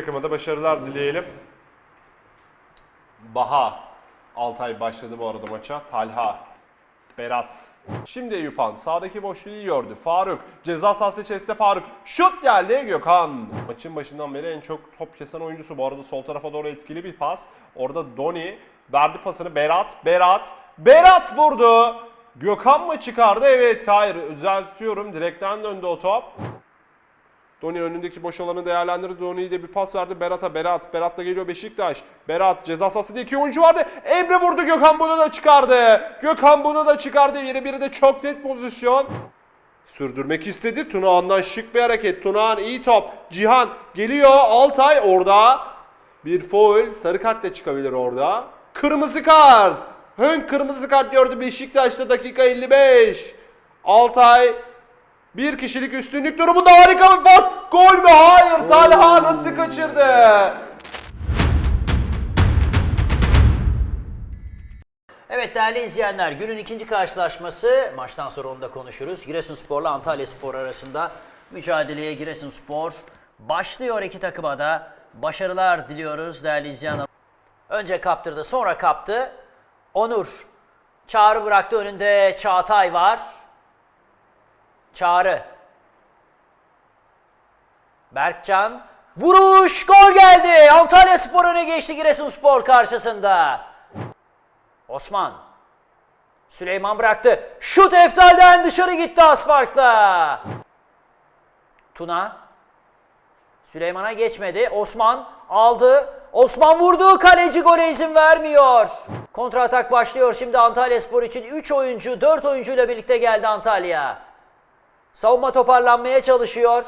takıma da başarılar dileyelim. Baha. Altay başladı bu arada maça. Talha. Berat. Şimdi Eyüphan sağdaki boşluğu gördü. Faruk. Ceza sahası içerisinde Faruk. Şut geldi Gökhan. Maçın başından beri en çok top kesen oyuncusu. Bu arada sol tarafa doğru etkili bir pas. Orada Doni verdi pasını Berat. Berat. Berat vurdu. Gökhan mı çıkardı? Evet hayır düzeltiyorum. Direkten döndü o top. Doni önündeki boş alanı değerlendirdi. Doni'ye de bir pas verdi Berat'a. Berat. Berat da geliyor Beşiktaş. Berat ceza sahasında iki oyuncu vardı. Emre vurdu. Gökhan bunu da çıkardı. Gökhan bunu da çıkardı. Biri biri de çok net pozisyon. Sürdürmek istedi. Tunağan'dan şık bir hareket. Tunağan iyi top. Cihan geliyor. Altay orada. Bir foul. Sarı kart da çıkabilir orada. Kırmızı kart. Hön kırmızı kart gördü Beşiktaş'ta dakika 55. Altay bir kişilik üstünlük durumunda harika bir pas. Gol mü? Hayır. Talha nasıl kaçırdı? Evet değerli izleyenler günün ikinci karşılaşması maçtan sonra onu da konuşuruz. Giresunspor'la Antalyaspor arasında mücadeleye Giresunspor başlıyor iki takıma da başarılar diliyoruz değerli izleyenler. Önce kaptırdı sonra kaptı. Onur Çağrı bıraktı önünde Çağatay var. Çağrı. Berkcan vuruş gol geldi. Antalya Spor öne geçti Giresunspor karşısında. Osman. Süleyman bıraktı. Şut Eftal'den dışarı gitti az farkla. Tuna. Süleyman'a geçmedi. Osman aldı. Osman vurdu. Kaleci gole izin vermiyor. Kontra atak başlıyor şimdi Antalya Spor için. 3 oyuncu, 4 oyuncuyla birlikte geldi Antalya. Savunma toparlanmaya çalışıyor.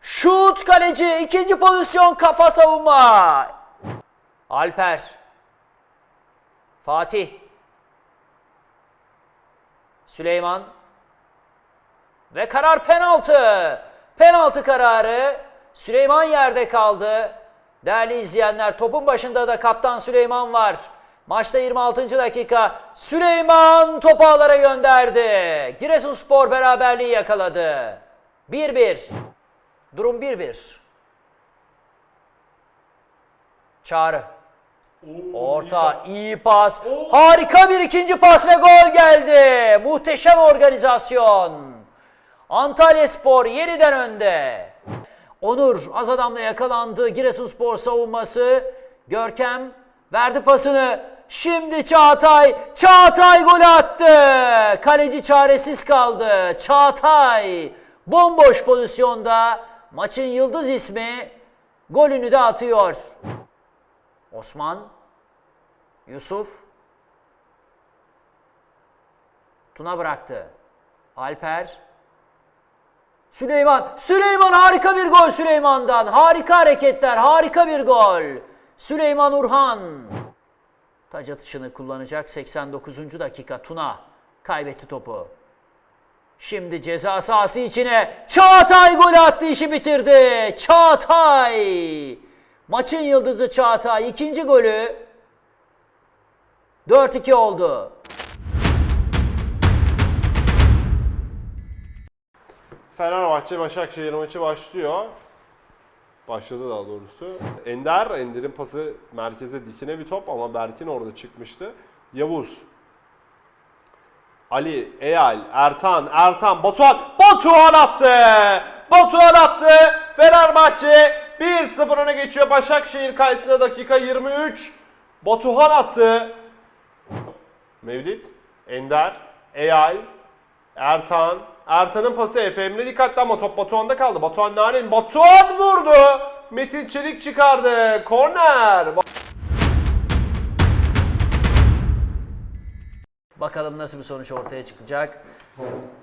Şut kaleci. ikinci pozisyon kafa savunma. Alper. Fatih. Süleyman. Ve karar penaltı. Penaltı kararı. Süleyman yerde kaldı. Değerli izleyenler topun başında da kaptan Süleyman var. Maçta 26. dakika Süleyman topu ağlara gönderdi. Giresunspor beraberliği yakaladı. 1-1. Durum 1-1. Çağrı. Orta, iyi pas. Harika bir ikinci pas ve gol geldi. Muhteşem organizasyon. Antalya Spor yeniden önde. Onur az adamla yakalandı. Giresunspor savunması. Görkem verdi pasını. Şimdi Çağatay. Çağatay gol attı. Kaleci çaresiz kaldı. Çağatay bomboş pozisyonda maçın yıldız ismi golünü de atıyor. Osman, Yusuf, Tuna bıraktı. Alper, Süleyman, Süleyman harika bir gol Süleyman'dan. Harika hareketler, harika bir gol. Süleyman Urhan. Taç atışını kullanacak 89. dakika Tuna kaybetti topu. Şimdi ceza sahası içine Çağatay gol attı işi bitirdi. Çağatay. Maçın yıldızı Çağatay ikinci golü 4-2 oldu. Fenerbahçe Başakşehir maçı başlıyor. Başladı daha doğrusu. Ender, Ender'in pası merkeze dikine bir top ama Berkin orada çıkmıştı. Yavuz. Ali, Eyal, Ertan, Ertan, Batuhan. Batuhan attı! Batuhan attı! Fenerbahçe 1-0 öne geçiyor. Başakşehir karşısında dakika 23. Batuhan attı. Mevlit, Ender, Eyal, Ertan. Ertan'ın pası Efe Emre dikkatli ama top Batuhan'da kaldı. Batuhan Narin. Batuhan vurdu. Metin Çelik çıkardı. Korner. Bakalım nasıl bir sonuç ortaya çıkacak.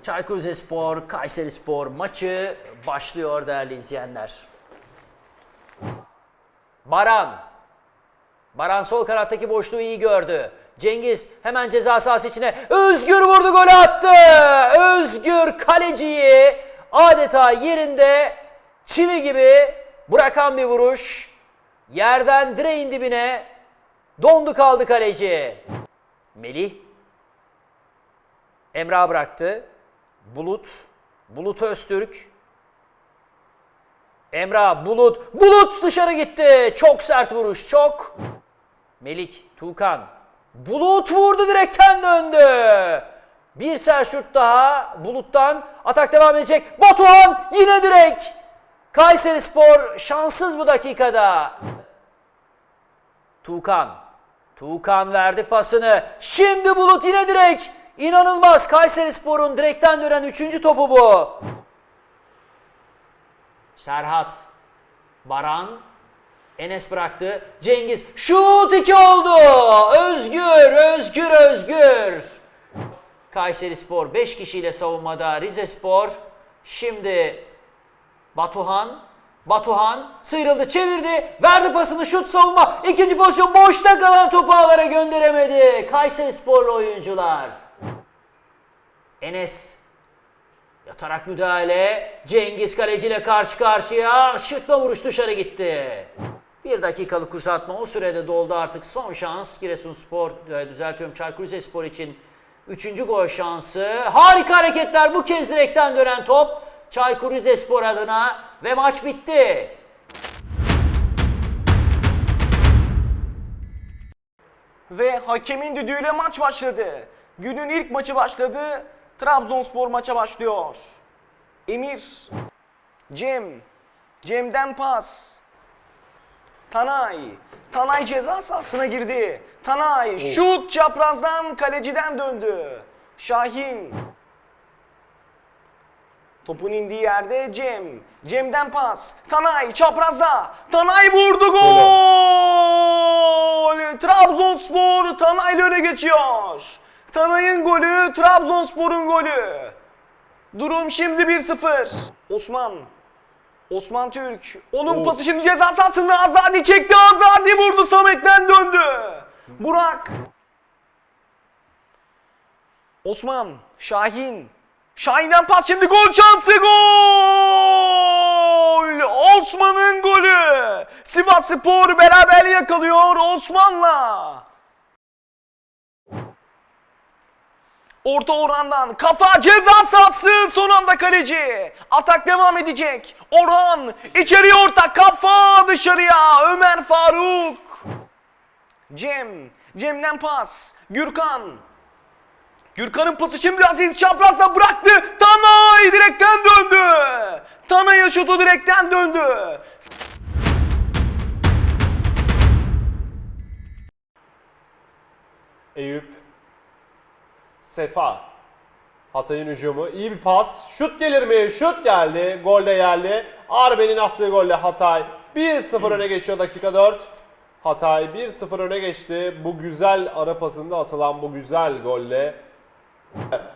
Çaykur Rizespor, Kayseri Spor maçı başlıyor değerli izleyenler. Baran. Baran sol kanattaki boşluğu iyi gördü. Cengiz hemen ceza sahası içine Özgür vurdu golü attı. Özgür kaleciyi adeta yerinde çivi gibi bırakan bir vuruş. Yerden direğin dibine dondu kaldı kaleci. Melih Emrah bıraktı. Bulut. Bulut Öztürk. Emrah, Bulut. Bulut dışarı gitti. Çok sert vuruş, çok. Melik, Tuğkan. Bulut vurdu direkten döndü. Bir şut daha Bulut'tan. Atak devam edecek. Batuhan yine direk. Kayseri Spor şanssız bu dakikada. Tuğkan. Tuğkan verdi pasını. Şimdi Bulut yine direk. İnanılmaz. Kayseri Spor'un direkten dönen üçüncü topu bu. Serhat. Baran. Enes bıraktı. Cengiz. Şut 2 oldu. Özgür, Özgür, Özgür. Kayseri Spor 5 kişiyle savunmada. Rize Spor. Şimdi Batuhan. Batuhan sıyrıldı, çevirdi, verdi pasını, şut savunma. İkinci pozisyon boşta kalan topu ağlara gönderemedi. Kayseri Sporlu oyuncular. Enes Yatarak müdahale. Cengiz kaleciyle karşı karşıya. Şıkla vuruş dışarı gitti. Bir dakikalık uzatma o sürede doldu artık son şans. Giresunspor e, düzeltiyorum Çaykur Rizespor için üçüncü gol şansı. Harika hareketler bu kez direkten dönen top. Çaykur Rizespor adına ve maç bitti. Ve hakemin düdüğüyle maç başladı. Günün ilk maçı başladı. Trabzonspor maça başlıyor. Emir. Cem. Cem'den pas. Tanay. Tanay ceza sahasına girdi. Tanay şut çaprazdan kaleciden döndü. Şahin. Topun indiği yerde Cem. Cem'den pas. Tanay çaprazda. Tanay vurdu gol. Trabzonspor Tanay'la öne geçiyor. Tanay'ın golü Trabzonspor'un golü. Durum şimdi 1-0. Osman. Osman Türk. Onun pası şimdi ceza sahasında Azadi çekti. Azadi vurdu Samet'ten döndü. Burak. Osman, Şahin. Şahin'den pas şimdi gol şansı gol! Osman'ın golü. Sivas Spor beraber yakalıyor Osman'la. Orta orandan kafa ceza sahası son anda kaleci. Atak devam edecek. Orhan içeriye orta kafa dışarıya Ömer Faruk. Cem, Cem'den pas. Gürkan, Gürkan'ın pası şimdi Aziz çaprazdan bıraktı. Tanay direkten döndü. Tanay'ın şutu direkten döndü. Eyüp. Sefa. Hatay'ın hücumu. iyi bir pas. Şut gelir mi? Şut geldi. Gol de geldi. Arbe'nin attığı golle Hatay 1-0 öne geçiyor dakika 4. Hatay 1-0 öne geçti. Bu güzel ara pasında atılan bu güzel golle.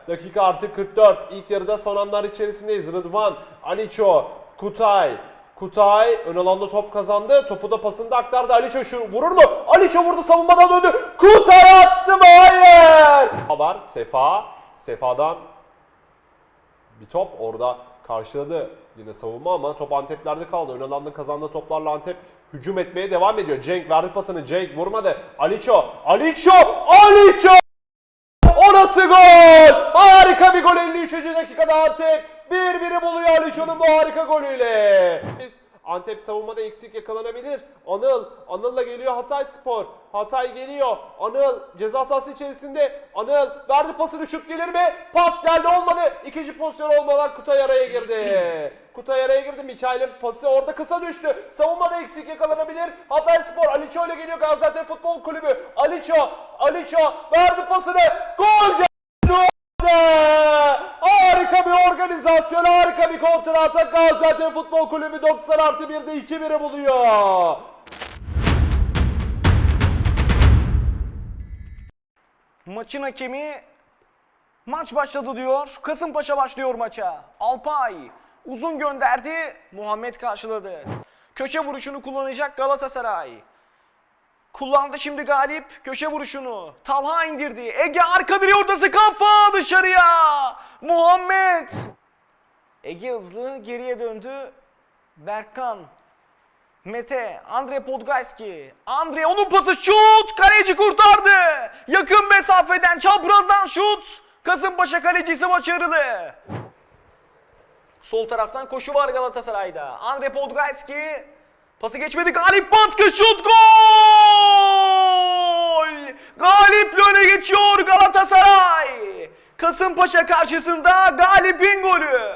Dakika artık 44. İlk yarıda son anlar içerisindeyiz. Rıdvan, Aliço, Kutay. Kutay ön alanda top kazandı. Topu da pasında aktardı. Aliço şu vurur mu? Aliço vurdu savunmadan döndü. Kutay attı mı? Hayır. Var Sefa. Sefa'dan bir top orada karşıladı. Yine savunma ama top Antep'lerde kaldı. Ön alanda kazandığı toplarla Antep hücum etmeye devam ediyor. Cenk verdi pasını. Cenk vurmadı. Aliço. Aliço. Aliço. O nasıl gol? Harika bir gol 53. dakikada Antep 1-1'i buluyor Aliço'nun bu harika golüyle. Biz Antep savunmada eksik yakalanabilir. Anıl, Anıl'la geliyor Hatay Spor. Hatay geliyor. Anıl ceza sahası içerisinde. Anıl verdi pasını şut gelir mi? Pas geldi olmadı. İkinci pozisyon olmadan Kutay araya girdi. Kutay araya girdi. Mikail'in pası orada kısa düştü. Savunmada eksik yakalanabilir. Hatay Spor Aliço ile geliyor Gaziantep Futbol Kulübü. Aliço, Aliço verdi pasını. Gol geldi. Harika bir organizasyon, harika bir kontra atak Gaziantep Futbol Kulübü 90 artı 1'de 2-1'i buluyor. Maçın hakemi maç başladı diyor. Kasımpaşa başlıyor maça. Alpay uzun gönderdi. Muhammed karşıladı. Köşe vuruşunu kullanacak Galatasaray. Kullandı şimdi Galip köşe vuruşunu. Talha indirdi. Ege arka direği ortası kafa dışarıya. Muhammed. Ege hızlı geriye döndü. Berkan. Mete, Andre Podgayski. Andre onun pası şut! Kaleci kurtardı! Yakın mesafeden çaprazdan şut! Kasımpaşa kalecisi başarılı. Sol taraftan koşu var Galatasaray'da. Andre Podgorski pası geçmedi. Galip baskı şut gol! Galip öne geçiyor Galatasaray. Kasımpaşa karşısında Galip'in golü.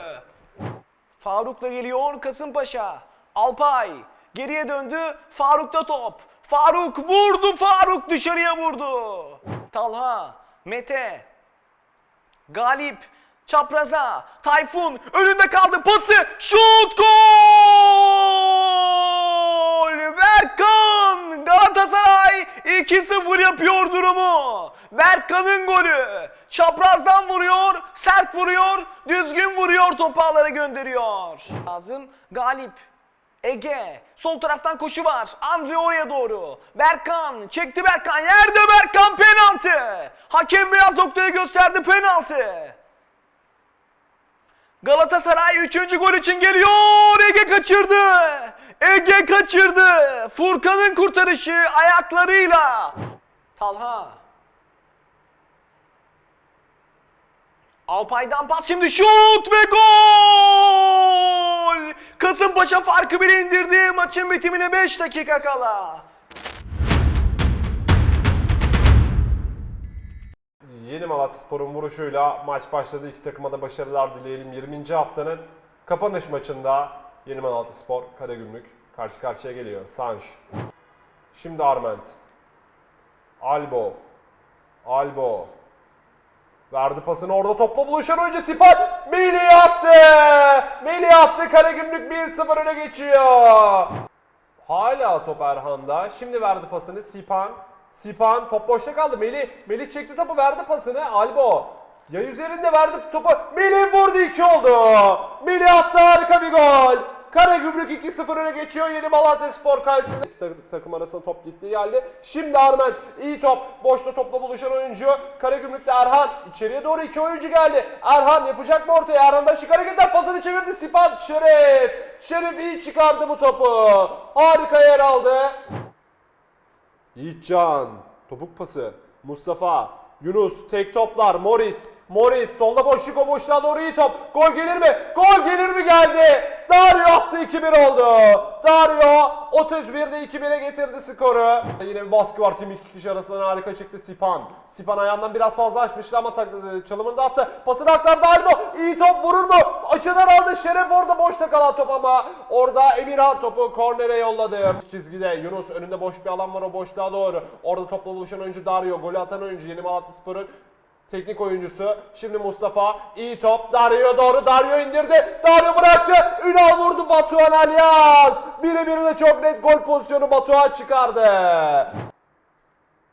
Faruk'la geliyor Kasımpaşa. Alpay geriye döndü. Faruk'ta top. Faruk vurdu. Faruk dışarıya vurdu. Talha, Mete, Galip, Çapraza, Tayfun önünde kaldı. Pası, şut, gol! Berkan! Galatasaray 2-0 yapıyor durumu. Berkan'ın golü. Çaprazdan vuruyor, sert vuruyor, düzgün vuruyor, topu ağlara gönderiyor. Lazım Galip. Ege. Sol taraftan koşu var. Andre oraya doğru. Berkan. Çekti Berkan. Yerde Berkan penaltı. Hakem biraz noktayı gösterdi penaltı. Galatasaray 3. gol için geliyor. Ege kaçırdı. Ege kaçırdı. Furkan'ın kurtarışı ayaklarıyla. Talha. Alpay'dan pas şimdi şut ve gol! Kasımpaşa farkı bile indirdi maçın bitimine 5 dakika kala. Yeni Malatyaspor'un vuruşuyla maç başladı. İki takıma da başarılar dileyelim. 20. haftanın kapanış maçında Yeni Malatyaspor Karagümrük karşı karşıya geliyor. Sanş. Şimdi Arment. Albo. Albo. Verdi pasını orada topla buluşan oyuncu Sipat. Melih attı. Melih attı. Karagümrük 1-0 öne geçiyor. Hala top Erhan'da. Şimdi verdi pasını Sipan. Sipan top boşta kaldı. Melih, Melih çekti topu verdi pasını. Albo. Yay üzerinde verdi topu. Melih vurdu 2 oldu. Melih attı harika bir gol. Karagümrük 2-0 öne geçiyor yeni Malatya Spor karşısında. İki tak- takım arasında top gitti geldi. Şimdi Arment iyi top. Boşta topla buluşan oyuncu. Karagümrük'te Erhan. içeriye doğru iki oyuncu geldi. Erhan yapacak mı ortaya? Erhan'dan şık hareketler pasını çevirdi. Sipan Şerif. Şerif iyi çıkardı bu topu. Harika yer aldı. Yiğitcan. Topuk pası. Mustafa. Yunus. Tek toplar. Morris. Morris. Solda boşluk o boşluğa doğru iyi top. Gol gelir mi? Gol gelir mi geldi? Dario attı 2-1 oldu. Dario 31'de 2-1'e getirdi skoru. Yine bir baskı var tim iki kişi arasından harika çıktı Sipan. Sipan ayağından biraz fazla açmıştı ama tak- çalımını da attı. Pasını aktardı Albo. İyi top vurur mu? Açıdan aldı. Şeref orada boşta kalan top ama orada Emirhan topu kornere yolladı. Çizgide Yunus önünde boş bir alan var o boşluğa doğru. Orada topla buluşan oyuncu Dario. Golü atan oyuncu Yeni Malatyaspor'un Teknik oyuncusu. Şimdi Mustafa. iyi top. Dario doğru. Dario indirdi. Dario bıraktı. Ünal vurdu Batuhan Alyaz. Biri birine çok net gol pozisyonu Batuhan çıkardı.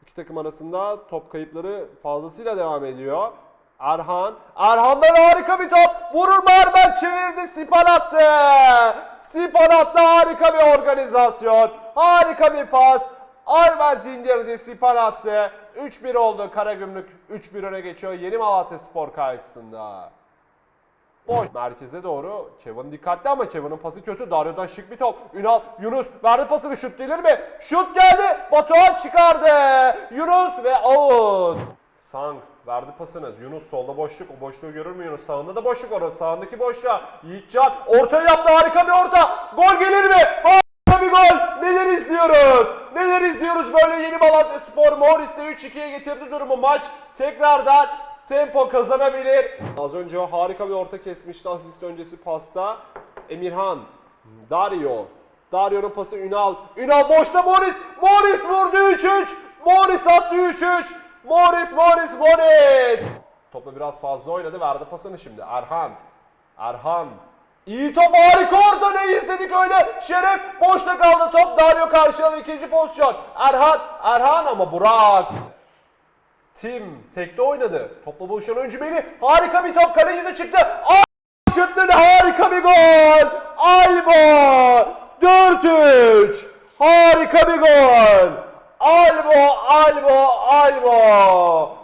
İki takım arasında top kayıpları fazlasıyla devam ediyor. Erhan. Erhan'dan harika bir top. Vurur mu Ermen çevirdi. Sipan attı. Sipan attı. Harika bir organizasyon. Harika bir pas. Arment indirdi. Sipan attı. 3-1 oldu. Karagümrük 3-1 öne geçiyor. Yeni Malatya Spor karşısında. Boş merkeze doğru. Kevin dikkatli ama Kevin'in pası kötü. Dario'dan şık bir top. Ünal, Yunus verdi pasını şut gelir mi? Şut geldi. Batuhan çıkardı. Yunus ve out. Sang verdi pasını. Yunus solda boşluk. O boşluğu görür mü Yunus? Sağında da boşluk var. Sağındaki boşluğa. Yiğitcan ortaya yaptı. Harika bir orta. Gol gelir mi? Harika bir gol. Neler izliyoruz? Neler izliyoruz böyle yeni Malatya Spor Morris'te 3-2'ye getirdi durumu. Maç tekrardan tempo kazanabilir. Az önce o harika bir orta kesmişti asist öncesi pasta. Emirhan, Dario. Dario'nun pası Ünal. Ünal boşta Morris. Morris vurdu 3-3. Morris attı 3-3. Morris, Morris, Morris. Topla biraz fazla oynadı. Verdi pasını şimdi. Erhan. Erhan. İyi top harika orta ne izledik öyle. Şeref boşta kaldı top. Dario karşıladı ikinci pozisyon. Erhan. Erhan ama Burak. Tim tekte oynadı. Topla buluşan oyuncu Melih. Harika bir top. Kaleci de çıktı. Aa, şutları harika bir gol. Albo. 4-3. Harika bir gol. Albo, Albo, Albo.